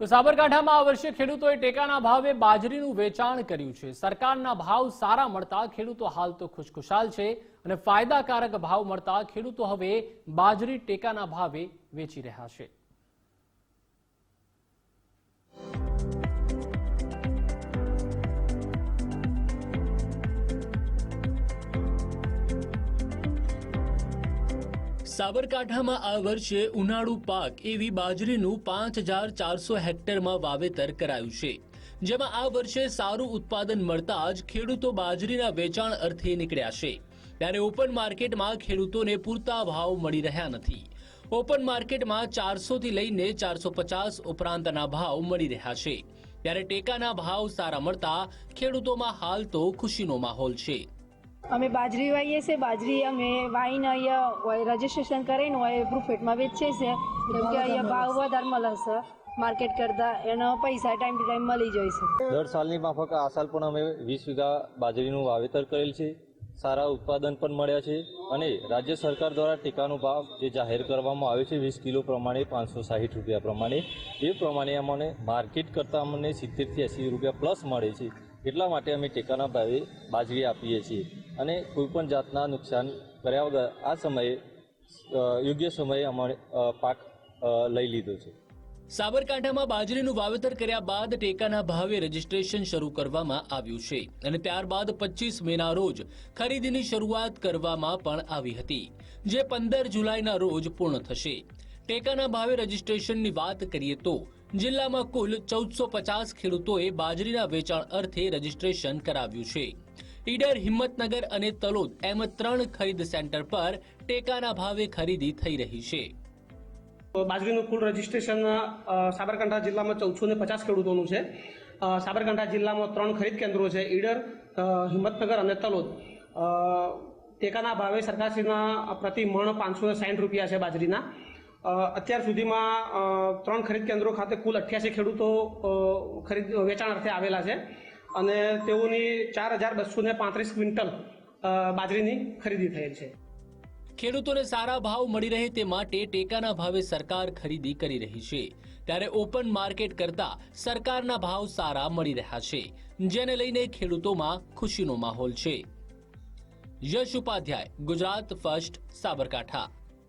તો સાબરકાંઠામાં આ વર્ષે ખેડૂતોએ ટેકાના ભાવે બાજરીનું વેચાણ કર્યું છે. સરકારના ભાવ સારા મળતા ખેડૂતો હાલ તો ખુશખુશાલ છે અને ફાયદાકારક ભાવ મળતા ખેડૂતો હવે બાજરી ટેકાના ભાવે વેચી રહ્યા છે. સાબરકાંઠામાં આ વર્ષે ઉનાળુ પાક એવી બાજરીનું પાંચ હજાર ચારસો હેક્ટરમાં વાવેતર કરાયું છે. જેમાં આ વર્ષે સારું ઉત્પાદન મળતા જ ખેડૂતો બાજરીના વેચાણ અર્થે નીકળ્યા છે. ત્યારે ઓપન માર્કેટમાં ખેડૂતોને પૂરતા ભાવ મળી રહ્યા નથી. ઓપન માર્કેટમાં ચારસો થી લઈને ચારસો પચાસ ઉપરાંતના ભાવ મળી રહ્યા છે. ત્યારે ટેકાના ભાવ સારા મળતા ખેડૂતોમાં હાલ તો ખુશીનો માહોલ છે. અમે બાજરી વાવીએ છીએ બાજરી અમે વાવીને અહીંયા હોય રજીસ્ટ્રેશન કરીને હોય પ્રોફિટમાં વેચીએ છીએ. કેમ કે અહીંયા ભાવ વધારે મળે છે. માર્કેટ કરતાં એનો પૈસા ટાઈમ ટુ ટાઈમ મળી જાય છે. દર સાલની માફક આ સાલ પણ અમે વીસ વીઘા બાજરીનું વાવેતર કરેલ છે. સારા ઉત્પાદન પણ મળ્યા છે અને રાજ્ય સરકાર દ્વારા ટેકાનો ભાવ જે જાહેર કરવામાં આવ્યો છે વીસ કિલો પ્રમાણે પાંચસો સાહીઠ રૂપિયા પ્રમાણે એ પ્રમાણે અમને માર્કેટ કરતાં અમને સિત્તેરથી એંસી રૂપિયા પ્લસ મળે છે. એટલા માટે અમે ટેકાના ભાવે બાજરી આપીએ છીએ. અને કોઈપણ જાતના નુકસાન કર્યા વગર આ સમયે યોગ્ય સમયે અમારે પાક લઈ લીધો છે. સાબરકાંઠામાં બાજરીનું વાવેતર કર્યા બાદ ટેકાના ભાવે રજીસ્ટ્રેશન શરૂ કરવામાં આવ્યું છે અને ત્યારબાદ પચીસ મેના રોજ ખરીદીની શરૂઆત કરવામાં પણ આવી હતી, જે પંદર જુલાઈના રોજ પૂર્ણ થશે. ટેકાના ભાવે રજીસ્ટ્રેશનની વાત કરીએ તો, જિલ્લામાં કુલ ચૌદસો પચાસ ખેડૂતોએ બાજરીના વેચાણ અર્થે રજીસ્ટ્રેશન કરાવ્યું છે. ઈડર હિંમતનગર અને તલોદ એમ ત્રણ ખરીદ સેન્ટર પર ટેકાના ભાવે ખરીદી થઈ રહી છે. બાજરીનું કુલ રજીસ્ટ્રેશન સાબરકાંઠા જિલ્લામાં ચૌદસો ને પચાસ ખેડૂતોનું છે. સાબરકાંઠા જિલ્લામાં ત્રણ ખરીદ કેન્દ્રો છે, ઈડર હિંમતનગર અને તલોદ. ટેકાના ભાવે સરકારશ્રીના પ્રતિ મણ પાંચસો સાઠ રૂપિયા છે બાજરીના. અત્યાર સુધીમાં ત્રણ ખરીદ કેન્દ્રો ખાતે કુલ અઠ્યાસી ખેડૂતો ખરીદ, વેચાણ અર્થે આવેલા છે. અને તેઓની ચાર હજાર બસો ને પાંત્રીસ ક્વિન્ટલ બાજરીની ખરીદી થયેલ છે. ખેડૂતોને સારા ભાવ મળી રહે તે માટે ટેકાના ભાવે સરકાર ખરીદી કરી રહી છે. ત્યારે ઓપન માર્કેટ કરતા સરકારના ભાવ સારા મળી રહ્યા છે, જેને લઈને ખેડૂતોમાં ખુશીનો માહોલ છે. યશ ઉપાધ્યાય, ગુજરાત ફર્સ્ટ, સાબરકાંઠા.